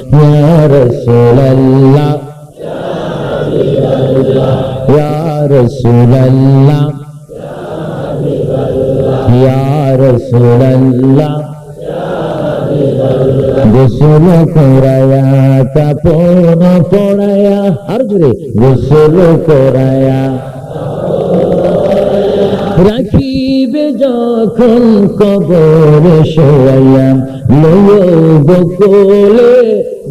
ইয়া রাসূলুল্লাহ ইয়া রাসূলুল্লাহ ইয়া রাসূলুল্লাহ গোসল করায়া কাপন পড়ায়া আর জোরে গোসল করায়া রাখিবে যখন কবর শোয়াইয়া লয় বকলে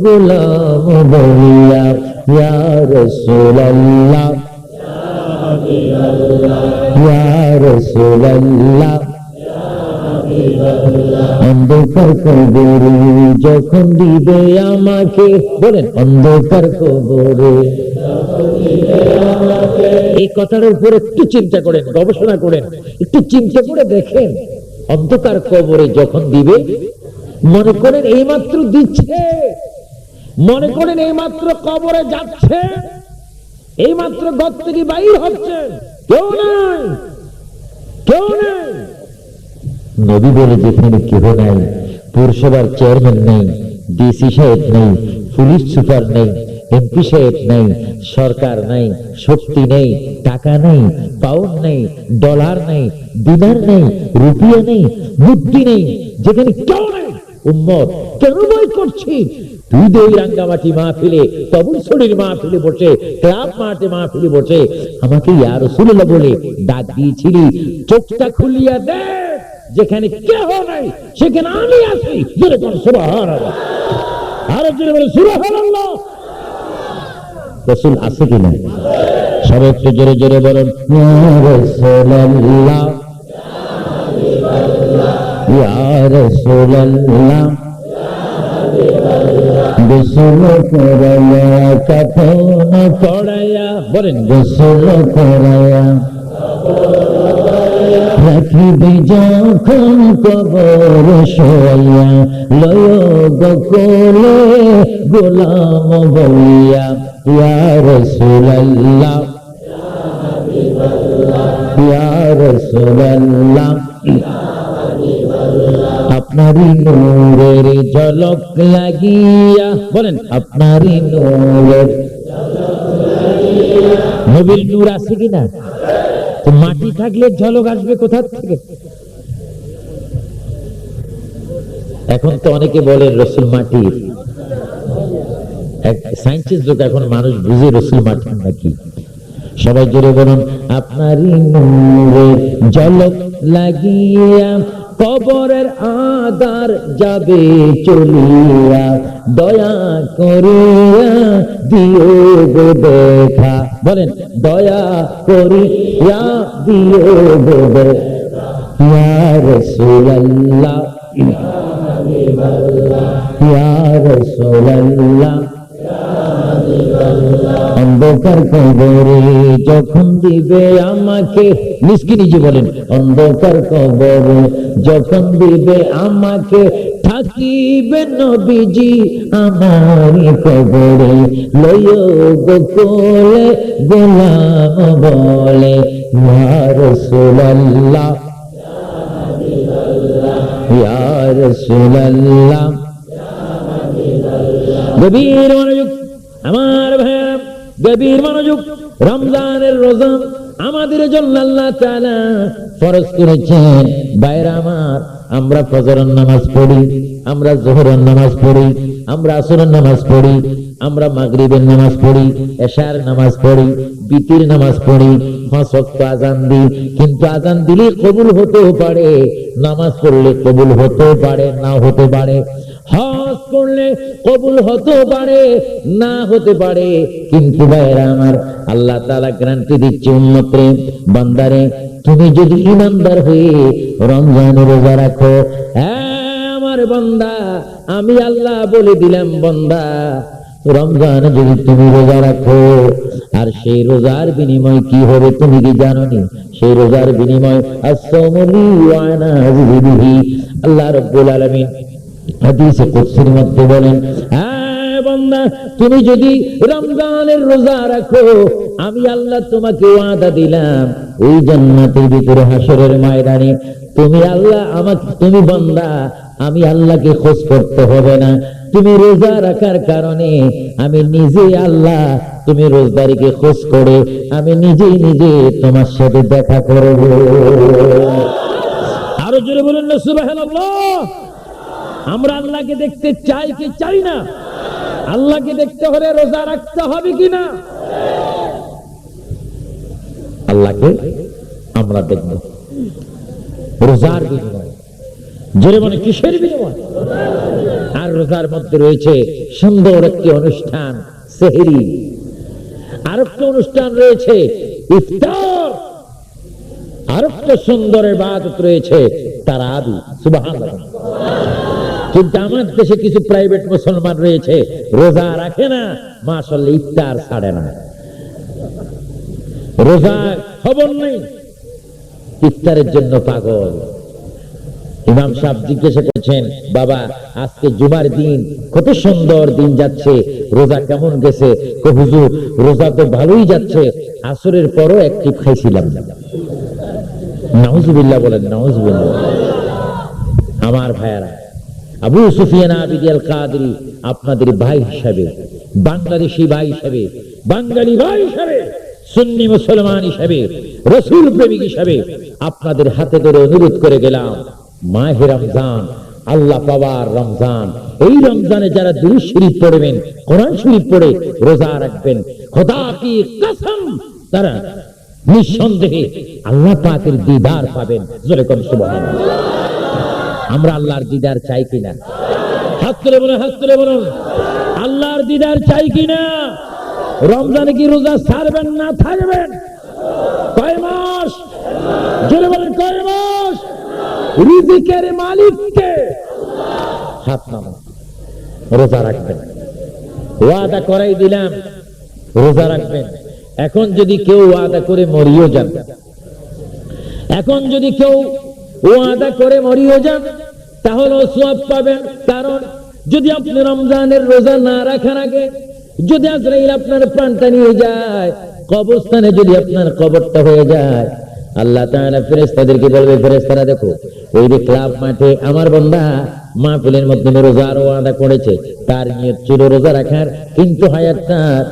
গোলাম বলিয়া ইয়া রাসূলুল্লাহ ইয়া রাসূলুল্লাহ। অন্ধকার কবরে যখন দিবে আমাকে, বলেন, অন্ধকার কবরে। এই কথার উপর একটু চিন্তা করেন, গবেষণা করেন, একটু চিন্তা করে দেখেন, অন্ধকার কবরে যখন দিবে, মনে করেন এইমাত্র দিচ্ছে, মনে করেন এইমাত্র কবরে যাচ্ছে, এইমাত্র গত থেকে বাইর হচ্ছে। কেউ নাই কেউ নাই। নবী বলে যেখানে কেহ নাই, পৌরসভার চেয়ারম্যান নেই ডিসি সাহেব নেই, পুলিশ সুপার নেই এমপি সাহেব নেই, সরকার নেই, শক্তি নেই, টাকা নেই পাউন্ড নেই ডলার নেই দিনার নেই রুপিয়া নেই বুদ্ধি নেই, যেখানে কেউ নেই, উম্মত, কেন বই করছি? তুই দেই রাঙ্গামাটি মাহফিলে শরীর মাহফিলে বসে, ক্লাব মাঠে মাহফিলে বসে, আমাকে ইয়া রাসূলুল্লাহ বলে ডাক দিয়েছিলি, চোখটা খুলিয়া দে। যেখানে কেহ নাই, সেখানে আমি আছি। জোরে সুবহানাল্লাহ। রাসূল আছে কিনা সবাই একটু জোরে জোরে বলেন বলেন রাখিবি যখন কবর শোয়া লয় গকলে গোলাম বলিয়া, ইয়া রাসূলুল্লাহ। ইয়া রাসূলুল্লাহ। আপনারই নূরের ঝলক লাগিয়া, বলেন, আপনারই নূরের নবীর নূর আছে কিনা? মাটি থাকলে ঝলক আসবে কোথার থেকে? এখন তো অনেকে বলে রসুল মাটির সায়েন্সের এখন মানুষ বুঝে রসুল মাটির নাকি সবাই জোরে বলুন, আপনারই জলক লাগিয়া কবরের আদার যাবে চলিয়া, দয়া করিয়া দিও গো দেখা। বলেন, দয়া করিয়া দিও গো দেখা। রাসূলুল্লাহ। ইয়া রাসূলুল্লাহ। অন্ধকার কবরে যখন দিবে আমাকে নিষ্কি নিজে বলেন, অন্ধকার কবরে যখন দিবে আমাকে, থাকিবে নবীজি আমার কবরে লয় গোলাম বলে, ইয়া রাসূলুল্লাহ ইয়া রাসূলুল্লাহ। গভীর মনোযোগ, আমার ভাইয়েরা গভীর মনোযোগ, রমজানের রোজা আমাদের জন্য আল্লাহ তাআলা ফরজ করেছেন। বাইরে আমার, আমরা ফজরের নামাজ পড়ি, আমরা জোহরের নামাজ পড়ি, আমরা আসরের নামাজ পড়ি, আমরা মাগরিবের নামাজ পড়ি, এশার নামাজ পড়ি, বিতির নামাজ পড়ি ওয়াক্ত আজান দিই, কিন্তু আজান দিলে কবুল হতেও পারে, নামাজ পড়লে কবুল হতেও পারে, না হতে পারে। হজ করলে কবুল হতে পারে, না হতে পারে। কিন্তু ভাইরা আমার, আল্লাহ তাআলা গ্যারান্টি দিচ্ছে উন্মতরে বান্দারে, তুমি যদি ইমানদার হয়ে রমজানের রোজা রাখো আমার বান্দা, আমি আল্লাহ বলে দিলাম বান্দা, রমজান যদি তুমি রোজা রাখো, আর সেই রোজার বিনিময় কি হবে তুমি কি জানো নি সেই রোজার বিনিময় আল্লাহ রাব্বুল আলামিন হাদিসে কুদসির মধ্যে বলেন হ্যাঁ তুমি যদি রমজানের রোজা রাখো, আমি আল্লাহ তোমাকে ওয়াদা দিলাম, ওই জান্নাতের ভিতরে হাসরের ময়দানে তুমি আল্লাহ আমাকে, তুমি বান্দা, আমি আল্লাহকে খোঁজ করতে হবে না। তুমি রোজা রাখার কারণে আমি নিজে আল্লাহ তুমি রোজদারিকে খোঁজ করে, আমি নিজেই নিজে তোমার সাথে দেখা করব। আরও জোরে বলুন না, সুবহানাল্লাহ। আমরা আল্লাহকে দেখতে চাই কি চাই না? আল্লাহকে দেখতে হলে রোজা রাখতে হবে কি না? আল্লাহকে আমরা দেখব। রোজার বিনিময়। কিসের বিনিময়? আর রোজার মধ্যে রয়েছে সুন্দর একটি অনুষ্ঠান, সেহেরি। আর একটা অনুষ্ঠান রয়েছে, ইফতার। আর একটা সুন্দর বাদত রয়েছে তারা আবি সুবাহ কিন্তু আমার দেশে কিছু প্রাইভেট মুসলমান রয়েছে, রোজা রাখে না মাসাল্লাহ ইফতার ছাড়ে না। রোজা খবর নেই, ইফতারের জন্য পাগল। ইমাম সাহেব জিজ্ঞাসা করছেন, বাবা, আজকে জুমার দিন, কত সুন্দর দিন যাচ্ছে, রোজা কেমন গেছে? হুজুর, রোজা তো ভালোই যাচ্ছে, আসরের পরও একটি খাইছিলাম। নাউজুবিল্লাহ বলেন, নাউজুবিল্লাহ। আমার ভাইয়ারা আবু সুফিয়ান আবিদ আল আপনাদের ভাই হিসাবে, বাংলাদেশি ভাই হিসাবে, বাঙালি ভাই হিসাবে, সুন্নি মুসলমান হিসাবে, রসুল প্রেমিক হিসাবে আপনাদের হাতে ধরে অনুরোধ করে গেলাম, মাহে রমজান, আল্লাহ পাওয়ার রমজান। এই রমজানে যারা দুরুদ শরীফ পড়বেন, কোরআন শরীফ পড়ে রোজা রাখবেন, খোদা কি কসম তারা নিঃসন্দেহে আল্লাহ পাকের দিদার পাবেন। জোরে কোন সুবহানাল্লাহ। আমরা আল্লাহর দিদার চাই কিনা? হাত তুলে বলুন তুলে বলুন। আল্লাহর দিদার চাই কিনা? রমজানে কি রোজা ছাড়বেন না থাকবেন? কয় মাস? জোরে বলেন, কয় মাস? রিজিকের মালিককে হাত রোজা রাখবেন। ওয়াদা করাই দিলাম, রোজা রাখবেন। এখন যদি কেউ ওয়াদা করে মরিও যান। এখন যদি কেউ ওয়াদা করে মরিও যান, তাহলে সব পাবেন। কারণ, যদি আপনি রমজানের রোজা না রাখার আগে যদি আজরাইল আপনার প্রাণটা নিয়ে যায়, কবরস্থানে যদি আপনার কবরটা হয়ে যায়, আল্লাহ তাআলা ফেরেশতাদেরকে বলবে, ফেরেশতারা দেখো, ওই যে ক্লাব মাঠে আমার বন্ধা মাহফিলের মধ্যে রোজার ওয়াদা করেছে। তার নিয়ত ছিল রোজা রাখার, কিন্তু হায়াত তার,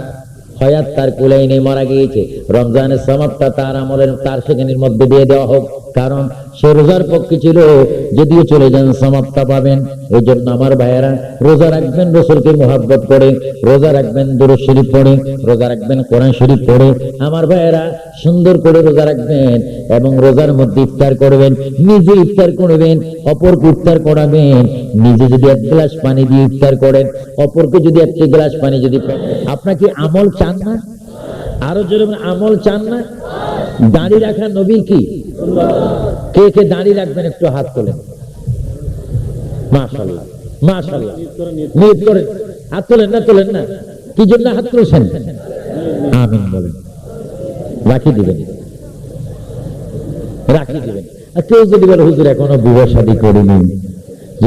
হয়াত তার কুলাই নেই মারা গিয়েছে। রমজানের সমাপ্তা তার আমলের, তার সেখানের মধ্যে দিয়ে দেওয়া হোক। কারণ সে রোজার পক্ষে ছিল যদিও চলে যান সমাপ্তা পাবেন। এই জন্য আমার ভাইয়েরা রোজা রাখবেন রসুলকে মোহাব্বত করে রোজা রাখবেন দুরুদ শরীফ পড়ে রোজা রাখবেন কোরআন শরীফ পড়ে। আমার ভাইয়েরা সুন্দর করে রোজা রাখবেন এবং রোজার মধ্যে ইফতার করবেন নিজে ইফতার করবেন অপরকে ইফতার করাবেন। নিজে যদি এক গ্লাস পানি দিয়ে ইফতার করেন অপরকে যদি একটি গ্লাস পানি যদি আপনাকে আমল চান না? আরও বলেন, আমল চান না? দাঁড়িয়ে রাখা নবী কি? কে কে দাড়ি রাখবেন একটু হাত তোলেন। হাত তোলেন না তোলেন না। কি জন্য হাত তুলছেন? আমিন বলেন। রাখি দিবেন। রাখি দিবেন। আর কেউ যদি বলে, হুজুর, এখনও বিবাহ শাদী করিনি।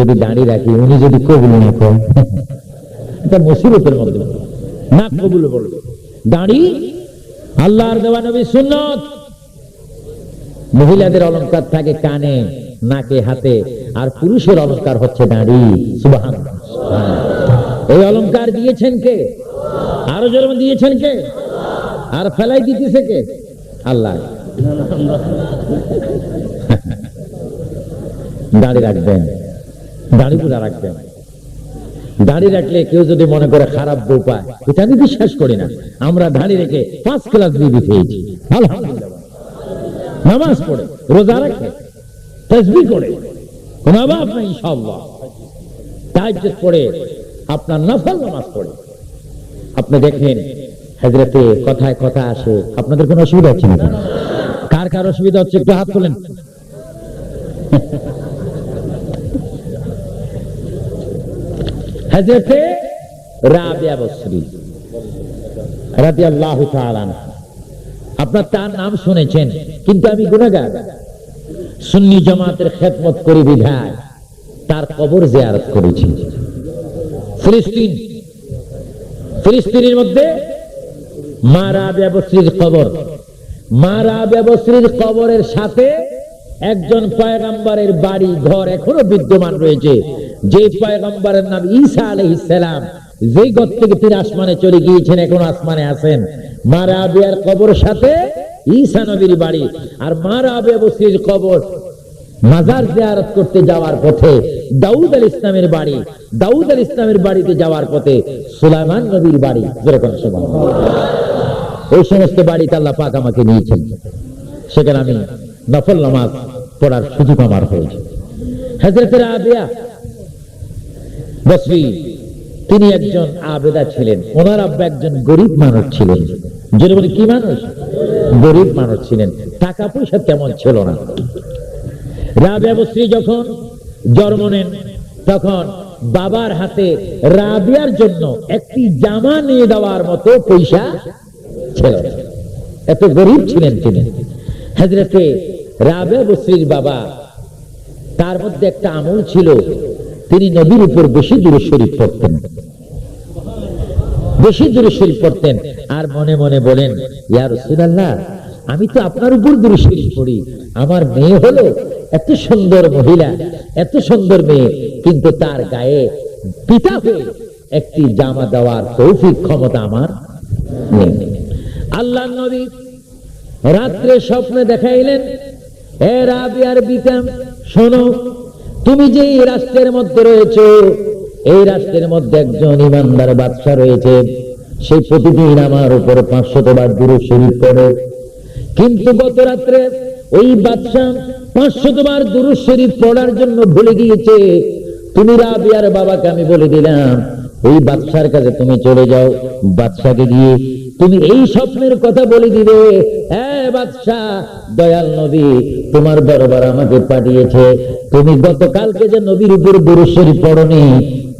যদি দাঁড়িয়ে রাখি, উনি যদি কবুল না করেন। এটা মুসিবতের মধ্যে। না কবুল বলবে। দাঁড়ি আল্লাহর দেওয়া নবী সুন্নত। মহিলাদের অলংকার থাকে কানে, নাকে, হাতে, আর পুরুষের অলংকার হচ্ছে দাঁড়ি। সুবাহান এই অলংকার দিয়েছেন কে? আরও জন্ম দিয়েছেন কে? আর ফেলাই দিতেছে কে? আল্লাহ। দাড়ি রাখবেন, দাড়ি পুরা রাখবেন। দাড়ি রাখলে কেউ যদি মনে করে খারাপ বউ পায়, এটা আমি বিশ্বাস করি না। আমরা দাড়ি রেখে পাঁচ ক্লাস বিবি পেয়েছি আলহামদুলিল্লাহ নামাজ পড়ে, রোজা রাখে তসবি করে। কোন অভাব নেই, ইনশাআল্লাহ। তাহাজ্জুদ পড়ে, আপনার নফল নামাজ পড়ে। আপনি দেখেন, হাজরাতে কথায় কথা আসে, আপনাদের কোনো অসুবিধা হচ্ছে না কার কার অসুবিধা হচ্ছে, একটু হাত তোলেন। হজরতে রাবিয়া বসরি তাআলা আনহা। আপনার তার নাম শুনেছেন কিন্তু আমি গুনাহগার সুন্নি জামাতের খেদমত করি বিধায় তার কবর জিয়ারত করেছি। ফিলিস্তিন ফিলিস্তিনের মধ্যে মা রাবিয়া বসরির কবর। মা রাবিয়া বসরির কবরের সাথে একজন পয়গম্বরের বাড়ি, ঘর এখনও বিদ্যমান রয়েছে। যে পয়গম্বরের নাম ঈসা আলাইহিস সালাম যে ঘর থেকে তিনি আসমানে চলে গিয়েছেন, এখন আসমানে আছেন। মারা রাবিয়ার কবর সাথে ঈসা নবীর বাড়ি। আর মা রাবিয়া বসরির কবর। মাজার জিয়ারত করতে যাওয়ার পথে দাউদ আল ইসলামের বাড়ি। দাউদ আল ইসলামের বাড়িতে যাওয়ার পথে সুলাইমান নবীর বাড়ি। যেরকম সুবহানাল্লাহ ওই সমস্ত বাড়িতে আল্লাহ পাক আমাকে নিয়েছেন। সেখানে আমি নফল নামাজ পড়ার সুযোগ আমার হয়েছে। হজরতের আবিয়া বসরি, তিনি একজন আবেদা ছিলেন। ওনার আব্বা একজন গরিব মানুষ ছিলেন। যেটা বলি, কি মানুষ? গরিব মানুষ ছিলেন। টাকা পয়সা তেমন ছিল না। রাবিয়া যখন জন্ম নেন, তখন বাবার হাতে রাবিয়ার জন্য একটি জামা নিয়ে দেওয়ার মতো পয়সা ছিল। এত গরিব ছিলেন তিনি। হাজরতে রাবিয়া বসরির বাবা, তার মধ্যে একটা আমল ছিল, তিনি নবীর উপর বেশি দূরে শরীফ পড়তেন বেশি দূরে শরীফ পড়তেন। আর মনে মনে বলেন, ইয়া রাসূলুল্লাহ, আমি তো আপনার উপর দূরে শরীফ পড়ি। আমার মেয়ে হলো এত সুন্দর মহিলা, এত সুন্দর মেয়ে, কিন্তু তার গায়ে পিতা হয়ে একটি জামা দেওয়ার তৌফিক ক্ষমতা আমার আল্লাহ নবী রাত্রে স্বপ্নে দেখাইলেন, এ রাবিয়ার বিতাম শোনো, তুমি যে রাষ্ট্রের মধ্যে রয়েছে এই রাষ্ট্রের মধ্যে একজন ইমানদার বাদশা রয়েছে। সেই প্রতিদিন আমার উপর পাঁচশত বার দূরে শরীর করে কিন্তু গত রাত্রে ওই বাদশা পাঁচশত বার দুরুদ শরীফ পড়ার জন্য ভুলে গিয়েছে। তুমি রাবিয়ার বাবাকে আমি বলে দিলাম, ওই বাদশার কাছে তুমি চলে যাও, বাদশাকে গিয়ে তুমি এই স্বপ্নের কথা বলে দিবে। হ্যাঁ বাদশাহ দয়াল নবী, তোমার দরবার আমাকে পাঠিয়েছে। তুমি গতকালকে যে নবীর উপর দুরুশ্বরী পড়নি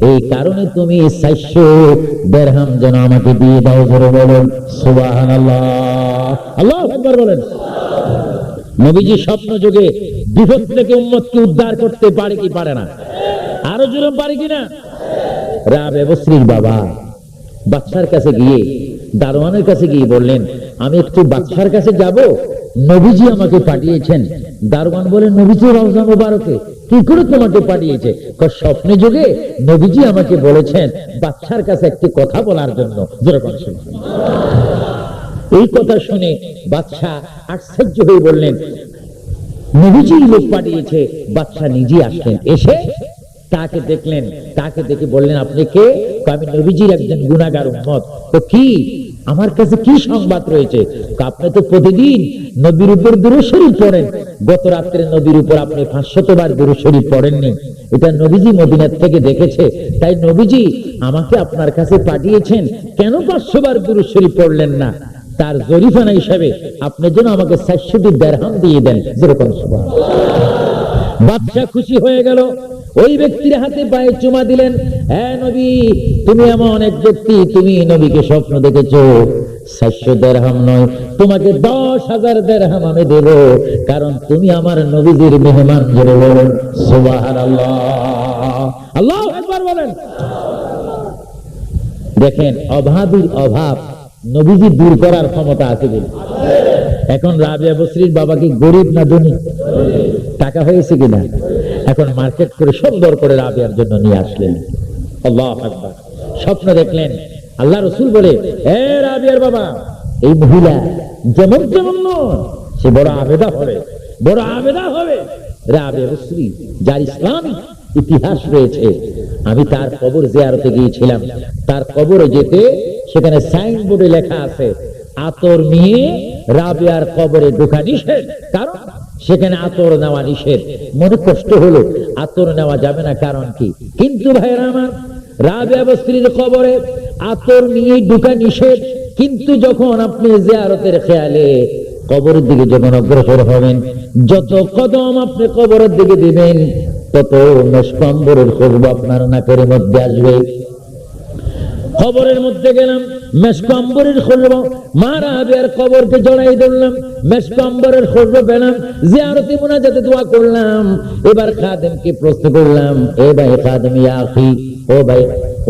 এই কারণে তুমি সাতশ দেড়হাম যেন আমাকে দিয়ে দাও ধরে বলেন সুবাহান আল্লাহ একবার বলেন। নবীজি স্বপ্ন যোগে বিপদ থেকে উম্মতকে উদ্ধার করতে পারে কি পারে না? আরও জুলুম পারে কিনা বসরির বাবা বাদশার কাছে গিয়ে, দারোয়ানের কাছে গিয়ে বললেন, আমি একটু বাদশার কাছে যাব, নবীজি আমাকে পাঠিয়েছেন। দারোয়ান বলেন নবীজি রমজান মুবারকে কি করে তোমাকে পাঠিয়েছে। স্বপ্নে যুগে নবীজি আমাকে বলেছেন, বাচ্চার কাছে একটি কথা বলার জন্য। যেরকম এই কথা শুনে বাচ্চা আশ্চর্য হয়ে বললেন নবীজি লোক পাঠিয়েছে, বাচ্চা নিজে আসলেন। এসে তাকে দেখলেন, তাকে দেখে বললেন, আপনি কে? আমি নবীজির একজন গুণাগার উম্মত। তো কি? আমার কাছে কি সংবাদ রয়েছে? আপনি তো প্রতিদিন নবীর উপর দূরশরীফ পড়েন। গত রাত্রে নবীর উপর আপনি পাঁচশত বার দূরশরীফ পড়েননি। এটা নবীজি মদিনার থেকে দেখেছে। তাই নবীজি আমাকে আপনার কাছে পাঠিয়েছেন। কেন পাঁচশো বার দূরশরীফ পড়লেন না? তার জরিফানা হিসাবে আপনি যেন আমাকে চারশোটি দেড়হাম দিয়ে দেন। যেরকম বাদশাহ খুশি হয়ে গেল। ওই ব্যক্তির হাতে পায়ে চুমা দিলেন হ্যাঁ নবী, তুমি এমন এক ব্যক্তি, তুমি নবীকে স্বপ্ন দেখেছ। দেখেন, অভাবীর অভাব নবীজি দূর করার ক্ষমতা আছে বলে। এখন রাবিয়া বসরির বাবা কি গরিব না ধনী? টাকা হয়েছে কিনা? এখন মার্কেট করে সুন্দর করে রাবিয়ার জন্য নিয়ে আসলেন। আল্লাহ আকবার। স্বপ্ন দেখলেন। আল্লাহ রসুল বলে এ রাবিয়ার বাবা, এই মহিলা যেমন যেমন সে বড় আবেদা হবে, বড় আবেদা হবে। রাবিয়া বসরি যার ইসলামিক ইতিহাস রয়েছে, আমি তার কবর জিয়ারতে গিয়েছিলাম। তার কবরে যেতে সেখানে সাইনবোর্ডে লেখা আছে, আতর নিয়ে রাবিয়ার কবরে ঢোকা নিষেধ। কারণ সেখানে আতর নেওয়া নিষেধ। মনে কষ্ট হলো, আতর নেওয়া যাবে না, কারণ কি? কিন্তু ভাইরা আমার রাবিয়া বস্ত্রীর কবরে আতর নিয়ে ঢুকা নিষেধ, কিন্তু যখন আপনি জিয়ারতের খেয়ালে কবরের দিকে যখন অগ্রসর হবেন, যত কদম আপনি কবরের দিকে দিবেন, তত মেষকম্বরের খুশবু আপনার নাকের মধ্যে আসবে। খবরের মধ্যে গেলাম মেসকম্বরের খুলব, মারা আবিয়ার কবরকে জড়াই ধরলাম মেসকম্বরের খুলব পেলাম, জিয়ারতি মুনাজাতে দোয়া করলাম। এবার খাদেমকে প্রশ্ন করলাম, এ ভাই খাদেম ইয়া আখি ও ভাই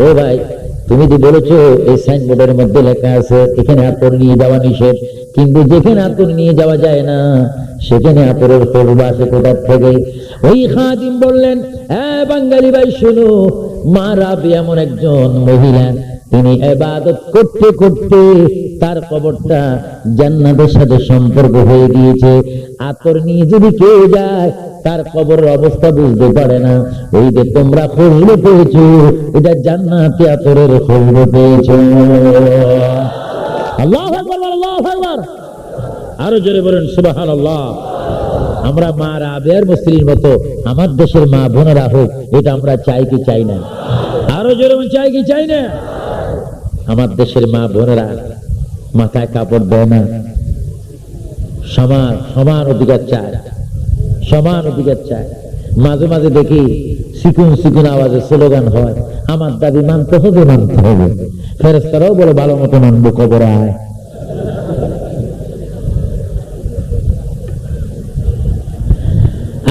ও ভাই, তুমি যে বলেছ এই সাইনবোর্ডের মধ্যে লেখা আছে, এখানে আতর নিয়ে যাওয়া নিষেধ, কিন্তু যেখানে আতর নিয়ে যাওয়া যায় না, সেখানে আতরের খুশবু আসে কোথার থেকে? ওই খাদিম বললেন হ্যাঁ বাঙালি ভাই, শুনো মা রাবি এমন একজন মহিলা তিনি এবাদত করতে করতে তার কবরটা জান্নাতের সাথে সম্পর্ক হয়ে গিয়েছে। আতর নিয়ে যদি কেউ যায়, তার কবরের অবস্থা বুঝতে পারে না। ওই যে তোমরা খুশবু পেয়েছ এটা জান্নাতে আতরের খুশবু পেয়েছ। আরও জোরে বলেন আল্লাহ আমরা মা রাবের মুসলিম মতো, আমার দেশের মা বোনেরা হোক, এটা আমরা চাই কি চাই না? আরও জোরে চাই কি চাই না? আমার দেশের মা বোনেরা, মাথায় কাপড় দেয় না। সমান সমান অধিকার চায়। সমান অধিকার চায়। মাঝে মাঝে দেখি সিকুন সিকুন আওয়াজে স্লোগান হয়। আমার দাবি মানতে হবে মানতে হবে। ফেরেস্তারাও বলে, ভালো মতো মানবো, কবর আয়।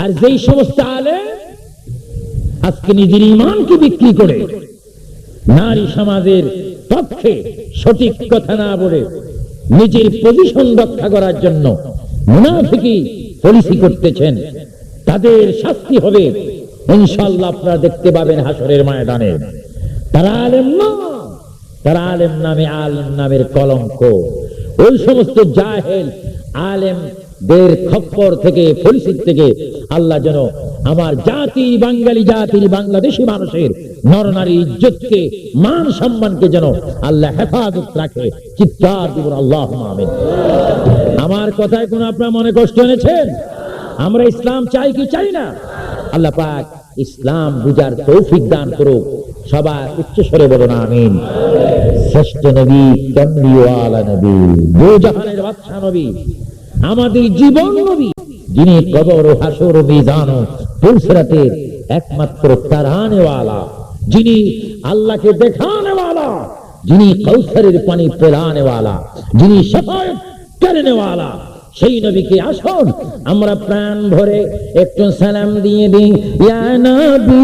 আর যেই সমস্ত আলে আজকে নিজের ইমানকে বিক্রি করে, নারী সমাজের পক্ষে সঠিক কথা না বলে নিজের পজিশন রক্ষা করার জন্য মুনাফিকি পলিসি করতেছেন। তাদের শাস্তি হবে। ইনশাল্লাহ আপনারা দেখতে পাবেন হাসরের ময়দানে। তারা আলেম না, তারা আলেম নামে আলেম নামের কলঙ্ক। ওই সমস্ত জাহেল, আলেম দের খপ্পর থেকে পরিস্থিত থেকে আল্লাহ যেন আমার জাতি বাঙালি জাতির বাংলাদেশি মানুষের নরনারী ইজ্জতকে, মান সম্মানকে যেন আল্লাহ হেফাজত রাখে, চিৎকার আল্লাহ আমার কথায় কোন আপনার মনে কষ্ট এনেছেন? আমরা ইসলাম চাই কি চাই না? আল্লাহ পাক ইসলাম বুঝার তৌফিক দান করুক, সবার উচ্চ স্বরে আমিন। শ্রেষ্ঠ নবী নবী নবী। আমাদের জীবন নবী, যিনি কবর হাসর মিজান ও একমাত্র তারানেওয়ালা যিনি আল্লাহকে দেখানেওয়ালা, যিনি কৌসরের পানি পেরানেওয়ালা যিনি সফায়ত করেনেওয়ালা, সেই নবীকে আসুন, আমরা প্রাণ ভরে একটু সালাম দিয়ে দিই, ইয়া নবী।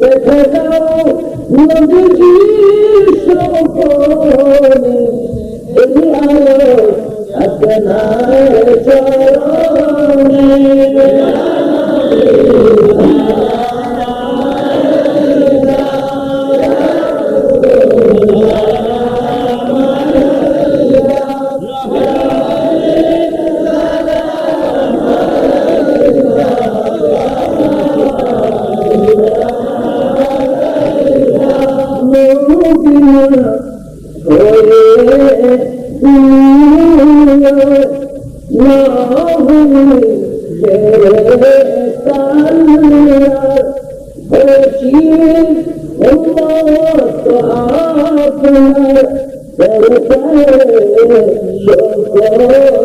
দেখা যাও নদীর সকলে এই আলো আপনার চরণে Oh,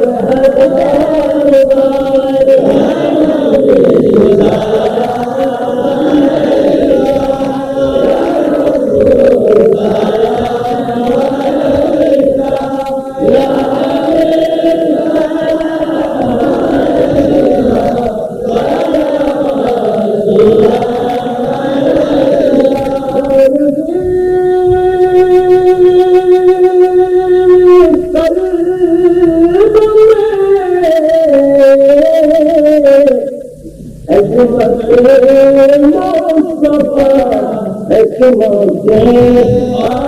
Come on,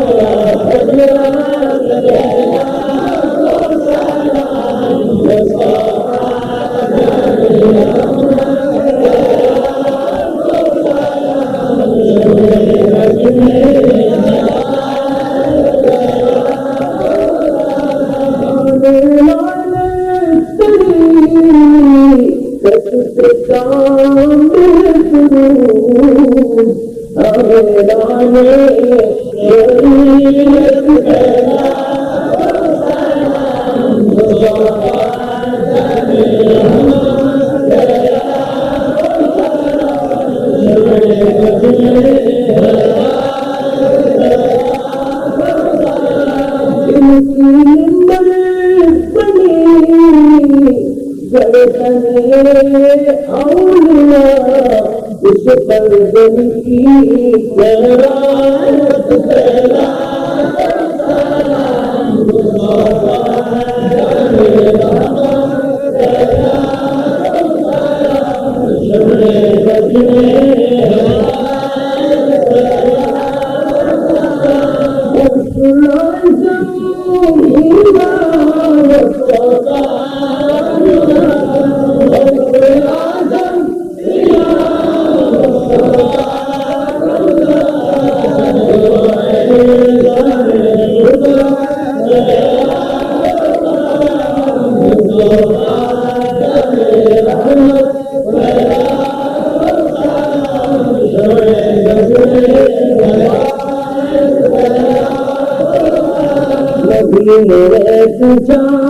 گني بل The John.